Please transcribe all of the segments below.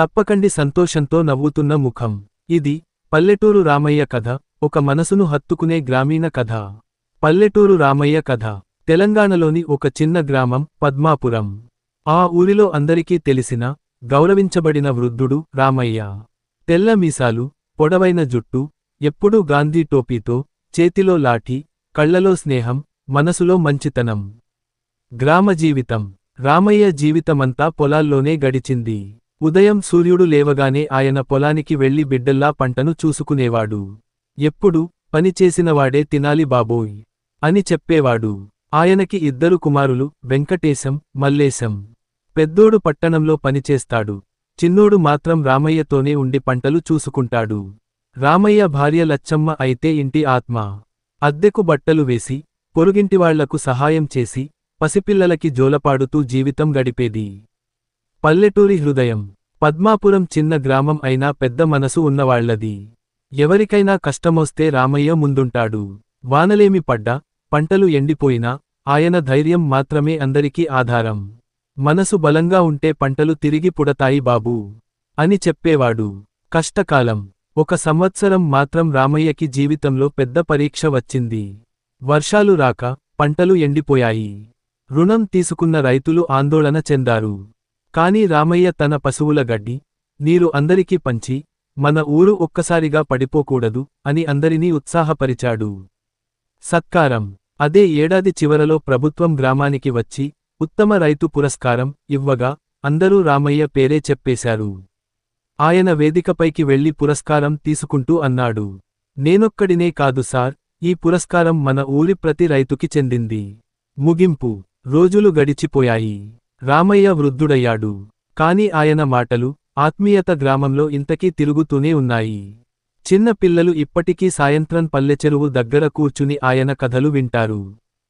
తప్పకండి సంతోషంతో నవ్వుతున్న ముఖం. ఇది పల్లెటూరు రామయ్య కథ. ఒక మనసును హత్తుకునే గ్రామీణ కథ. పల్లెటూరు రామయ్య కథ. తెలంగాణలోని ఒక చిన్న గ్రామం పద్మాపురం. ఆ ఊరిలో అందరికీ తెలిసిన గౌరవించబడిన వృద్ధుడు రామయ్య. తెల్ల మీసాలు పొడవైన జుట్టు ఎప్పుడూ గాంధీ టోపీతో చేతిలో లాఠీ కళ్ళలో స్నేహం మనసులో మంచితనం. గ్రామ జీవితం. రామయ్య జీవితమంతా పొలాల్లోనే గడిచింది. ఉదయం సూర్యుడు లేవగానే ఆయన పొలానికి వెళ్ళి బిడ్డల్లా పంటను చూసుకునేవాడు. ఎప్పుడు? పనిచేసినవాడే తినాలి బాబోయ్! అని చెప్పేవాడు. ఆయనకి ఇద్దరు కుమారులు వెంకటేశం మల్లేశం. పెద్దోడు పట్టణంలో పనిచేస్తాడు చిన్నోడు మాత్రం రామయ్యతోనే ఉండి పంటలు చూసుకుంటాడు. రామయ్య భార్య లచ్చమ్మ అయితే ఇంటి ఆత్మ. అద్దెకు బట్టలు వేసి పొరుగింటివాళ్ళకు సహాయం చేసి పసిపిల్లలకి జోలపాడుతూ జీవితం గడిపేది. పల్లెటూరి హృదయం. పద్మాపురం చిన్న గ్రామం అయినా పెద్ద మనసు ఉన్నవాళ్ళది. ఎవరికైనా కష్టమొస్తే రామయ్య ముందుంటాడు. వానలేమి పడ్డా పంటలు ఎండిపోయినా ఆయన ధైర్యం మాత్రమే అందరికీ ఆధారం. మనసు బలంగా ఉంటే పంటలు తిరిగి పుడతాయి బాబూ అని చెప్పేవాడు. కష్టకాలం. ఒక సంవత్సరం మాత్రం రామయ్యకి జీవితంలో పెద్ద పరీక్ష వచ్చింది. వర్షాలు రాక పంటలు ఎండిపోయాయి. రుణం తీసుకున్న రైతులు ఆందోళన చెందారు. కాని రామయ్య తన పశువుల గడ్డి నీరు అందరికీ పంచి మన ఊరు ఒక్కసారిగా పడిపోకూడదు అని అందరినీ ఉత్సాహపరిచాడు. సత్కారం. అదే ఏడాది చివరలో ప్రభుత్వం గ్రామానికి వచ్చి ఉత్తమ రైతు పురస్కారం ఇవ్వగా అందరూ రామయ్య పేరే చెప్పేశారు. ఆయన వేదికపైకి వెళ్ళి పురస్కారం తీసుకుంటూ అన్నాడు. నేనొక్కడినే కాదు సార్ ఈ పురస్కారం మన ఊరి ప్రతి రైతుకి చెందింది. ముగింపు. రోజులు గడిచిపోయాయి. రామయ్య వృద్ధుడయ్యాడు. కాని ఆయన మాటలు ఆత్మీయత గ్రామంలో ఇంతకీ తిరుగుతూనే ఉన్నాయి. చిన్న పిల్లలు ఇప్పటికీ సాయంత్రం పల్లెచెరువు దగ్గర కూర్చుని ఆయన కథలు వింటారు.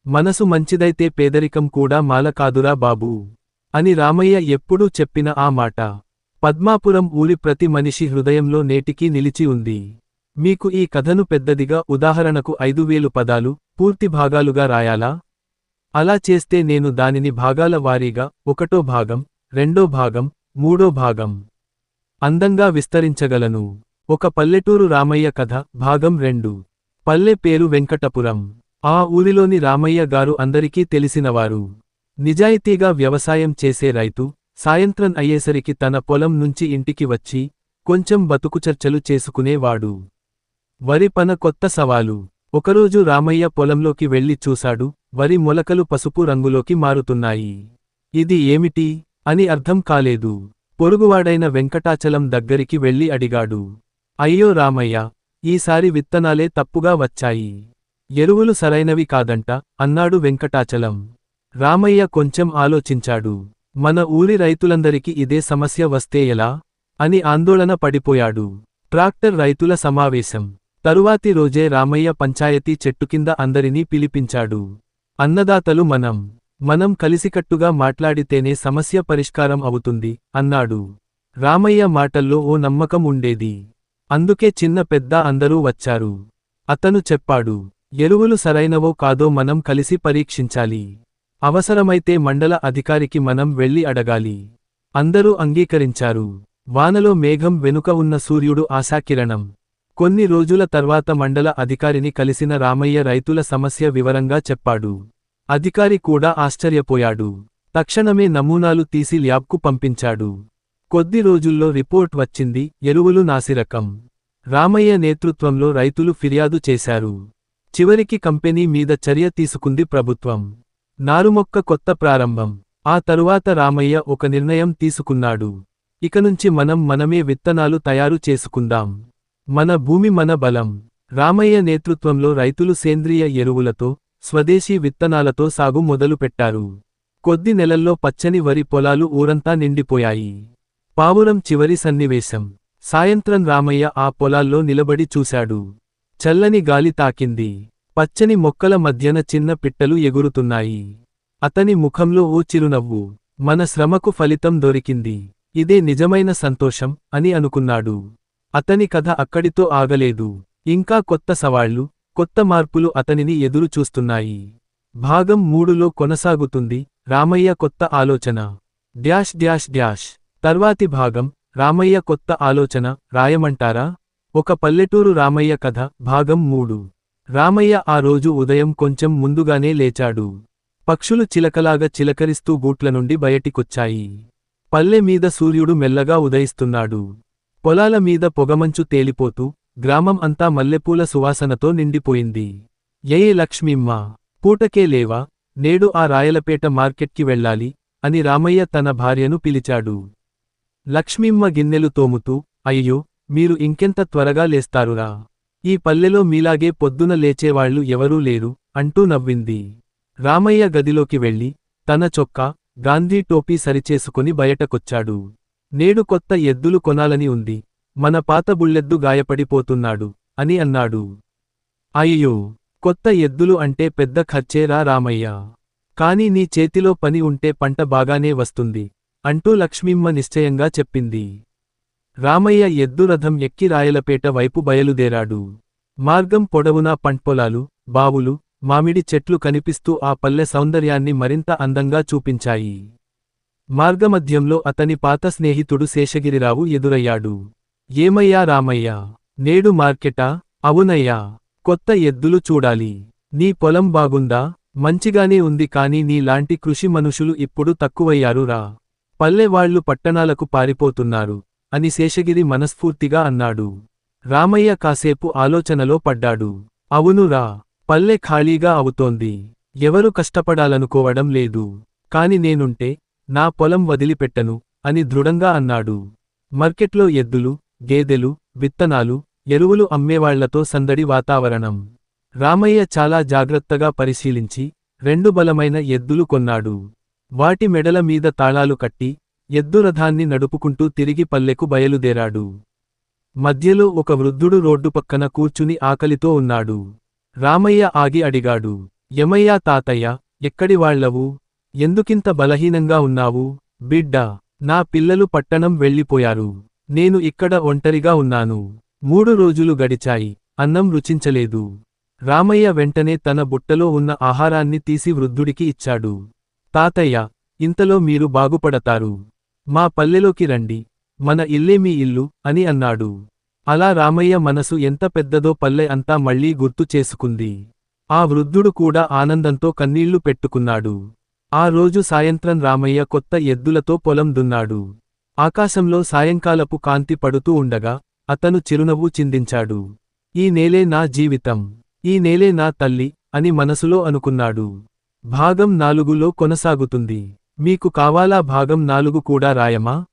మనసు మంచిదైతే పేదరికం కూడా మాల కాదురా బాబూ అని రామయ్య ఎప్పుడూ చెప్పిన ఆ మాట. పద్మాపురం ఊరి ప్రతి మనిషి హృదయంలో నేటికీ నిలిచి ఉంది. మీకు ఈ కథను పెద్దదిగా ఉదాహరణకు ఐదు వేలు పదాలు పూర్తి భాగాలుగా రాయాలా? అలా చేస్తే నేను దానిని భాగాల వారీగా ఒకటో భాగం రెండో భాగం మూడో భాగం అందంగా విస్తరించగలను. ఒక పల్లెటూరు రామయ్య కథ భాగం రెండు. పల్లె పేరు వెంకటపురం. ఆ ఊరిలోని రామయ్య గారు అందరికీ తెలిసినవారు. నిజాయితీగా వ్యవసాయం చేసే రైతు సాయంత్రం అయ్యేసరికి తన పొలం నుంచి ఇంటికి వచ్చి కొంచెం బతుకు చర్చలు చేసుకునేవాడు. వరి పన కొత్త సవాలు. ఒకరోజు రామయ్య పొలంలోకి వెళ్ళి చూశాడు వరి మొలకలు పసుపు రంగులోకి మారుతున్నాయి. ఇది ఏమిటి? అని అర్థం కాలేదు. పొరుగువాడైన వెంకటాచలం దగ్గరికి వెళ్ళి అడిగాడు. అయ్యో రామయ్య ఈసారి విత్తనాలే తప్పుగా వచ్చాయి. ఎరువులు సరైనవి కాదంట అన్నాడు వెంకటాచలం. రామయ్య కొంచెం ఆలోచించాడు. మన ఊరి రైతులందరికీ ఇదే సమస్య వస్తే ఎలా? అని ఆందోళన పడిపోయాడు. ట్రాక్టర్ రైతుల సమావేశం. తరువాతి రోజే రామయ్య పంచాయతీ చెట్టు కింద అందరినీ పిలిపించాడు. అన్నదాతలు మనం మనం కలిసికట్టుగా మాట్లాడితేనే సమస్య పరిష్కారం అవుతుంది అన్నాడు. రామయ్య మాటల్లో ఓ నమ్మకం ఉండేది. అందుకే చిన్న పెద్ద అందరూ వచ్చారు. అతను చెప్పాడు ఎరువులు సరైనవో కాదో మనం కలిసి పరీక్షించాలి. అవసరమైతే మండల అధికారికి మనం వెళ్ళి అడగాలి. అందరూ అంగీకరించారు. వానలో మేఘం వెనుక ఉన్న సూర్యుడు ఆశాకిరణం. కొన్ని రోజుల తర్వాత మండల అధికారిని కలిసిన రామయ్య రైతుల సమస్య వివరంగా చెప్పాడు. అధికారి కూడా ఆశ్చర్యపోయాడు. తక్షణమే నమూనాలు తీసి ల్యాబ్కు పంపించాడు. కొద్ది రోజుల్లో రిపోర్ట్ వచ్చింది ఎరువులు నాసిరకం. రామయ్య నేతృత్వంలో రైతులు ఫిర్యాదు చేశారు. చివరికి కంపెనీ మీద చర్య తీసుకుంది ప్రభుత్వం. నారుమొక్క కొత్త ప్రారంభం. ఆ తరువాత రామయ్య ఒక నిర్ణయం తీసుకున్నాడు. ఇకనుంచి మనం మనమే విత్తనాలు తయారు చేసుకుందాం. మన భూమి మన బలం. రామయ్య నేతృత్వంలో రైతులు సేంద్రియ ఎరువులతో స్వదేశీ విత్తనాలతో సాగు మొదలుపెట్టారు. కొద్ది నెలల్లో పచ్చని వరి పొలాలు ఊరంతా నిండిపోయాయి. పావురం చివరి సన్నివేశం. సాయంత్రం రామయ్య ఆ పొలాల్లో నిలబడి చూశాడు. చల్లని గాలి తాకింది. పచ్చని మొక్కల మధ్యన చిన్న పిట్టలు ఎగురుతున్నాయి. అతని ముఖంలో ఓ చిరునవ్వు. మన శ్రమకు ఫలితం దొరికింది. ఇదే నిజమైన సంతోషం అని అనుకున్నాడు. అతని కథ అక్కడితో ఆగలేదు. ఇంకా కొత్త సవాళ్ళు కొత్త మార్పులు అతనిని ఎదురు చూస్తున్నాయి భాగం మూడులో కొనసాగుతుంది రామయ్య కొత్త ఆలోచన. Dash dash dash. తర్వాతి భాగం రామయ్య కొత్త ఆలోచన రాయమంటారా? ఒక పల్లెటూరు రామయ్య కథ భాగం మూడు. రామయ్య ఆ రోజు ఉదయం కొంచెం ముందుగానే లేచాడు. పక్షులు చిలకలాగా చిలకరిస్తూ బూట్ల నుండి బయటికొచ్చాయి. పల్లె మీద సూర్యుడు మెల్లగా ఉదయిస్తున్నాడు. పొలాల మీద పొగమంచు తేలిపోతూ గ్రామం అంతా మల్లెపూల సువాసనతో నిండిపోయింది. ఏ లక్ష్మీమ్మ! పూటకే లేవా? నేడు ఆ రాయలపేట మార్కెట్కి వెళ్ళాలి అని రామయ్య తన భార్యను పిలిచాడు. లక్ష్మీమ్మ గిన్నెలు తోముతూ అయ్యో మీరు ఇంకెంత త్వరగా లేస్తారురా. ఈ పల్లెలో మీలాగే పొద్దున లేచేవాళ్ళు ఎవరూ లేరు అంటూ నవ్వింది. రామయ్య గదిలోకి వెళ్ళి తన చొక్కా గాంధీ టోపీ సరిచేసుకుని బయటకొచ్చాడు. నేడు కొత్త ఎద్దులు కొనాలని ఉంది. మన పాత బుల్లెద్దు గాయపడిపోతున్నాడు అని అన్నాడు. అయ్యో కొత్త ఎద్దులు అంటే పెద్ద ఖర్చేరా రామయ్య. కాని నీ చేతిలో పని ఉంటే పంట బాగానే వస్తుంది అంటూ లక్ష్మీమ్మ నిశ్చయంగా చెప్పింది. రామయ్య ఎద్దు రథం ఎక్కి రాయలపేట వైపు బయలుదేరాడు. మార్గం పొడవునా పంట్పొలాలు బావులు మామిడి చెట్లు కనిపిస్తూ ఆ పల్లె సౌందర్యాన్ని మరింత అందంగా చూపించాయి. మార్గమధ్యంలో అతని పాత స్నేహితుడు శేషగిరిరావు ఎదురయ్యాడు. ఏమయ్యా రామయ్య? నేడు మార్కెటా? అవునయ్యా. కొత్త ఎద్దులు చూడాలి. నీ పొలం బాగుందా? మంచిగానే ఉంది కాని నీలాంటి కృషి మనుషులు ఇప్పుడు తక్కువయ్యారు రా. పల్లెవాళ్ళు పట్టణాలకు పారిపోతున్నారు అని శేషగిరి మనస్ఫూర్తిగా అన్నాడు. రామయ్య కాసేపు ఆలోచనలో పడ్డాడు. అవునురా పల్లె ఖాళీగా అవుతోంది. ఎవరు కష్టపడాలనుకోవడం లేదు. కాని నేనుంటే నా పొలం వదిలిపెట్టను అని దృఢంగా అన్నాడు. మార్కెట్లో ఎద్దులు గేదెలు విత్తనాలు ఎరువులు అమ్మేవాళ్ళతో సందడి వాతావరణం. రామయ్య చాలా జాగ్రత్తగా పరిశీలించి రెండు బలమైన ఎద్దులు కొన్నాడు. వాటి మెడల మీద తాళాలు కట్టి ఎద్దురథాన్ని నడుపుకుంటూ తిరిగి పల్లెకు బయలుదేరాడు. మధ్యలో ఒక వృద్ధుడు రోడ్డు పక్కన కూర్చుని ఆకలితో ఉన్నాడు. రామయ్య ఆగి అడిగాడు యమయ్యా తాతయ్య ఎక్కడి వాళ్ళవు ఎందుకింత బలహీనంగా ఉన్నావు? బిడ్డా నా పిల్లలు పట్టణం వెళ్ళిపోయారు. నేను ఇక్కడ ఒంటరిగా ఉన్నాను. మూడు రోజులు గడిచాయి. అన్నం రుచించలేదు. రామయ్య వెంటనే తన బుట్టలో ఉన్న ఆహారాన్ని తీసి వృద్ధుడికి ఇచ్చాడు. తాతయ్య ఇంతలో మీరు బాగుపడతారు. మా పల్లెలోకి రండి. మన ఇల్లే మీ ఇల్లు అని అన్నాడు. అలా రామయ్య మనసు ఎంత పెద్దదో పల్లె అంతా మళ్ళీ గుర్తు చేసుకుంది. ఆ వృద్ధుడు కూడా ఆనందంతో కన్నీళ్ళు పెట్టుకున్నాడు. ఆ రోజు సాయంత్రం రామయ్య కొత్త ఎద్దులతో పొలం దున్నాడు. ఆకాశంలో సాయంకాలపు కాంతి పడుతూ ఉండగా అతను చిరునవ్వు చిందించాడు. ఈ నేలే నా జీవితం ఈ నేలే నా తల్లి అని మనసులో అనుకున్నాడు. భాగం నాలుగులో కొనసాగుతుంది. మీకు కావాలా భాగం నాలుగు కూడా రాయమా?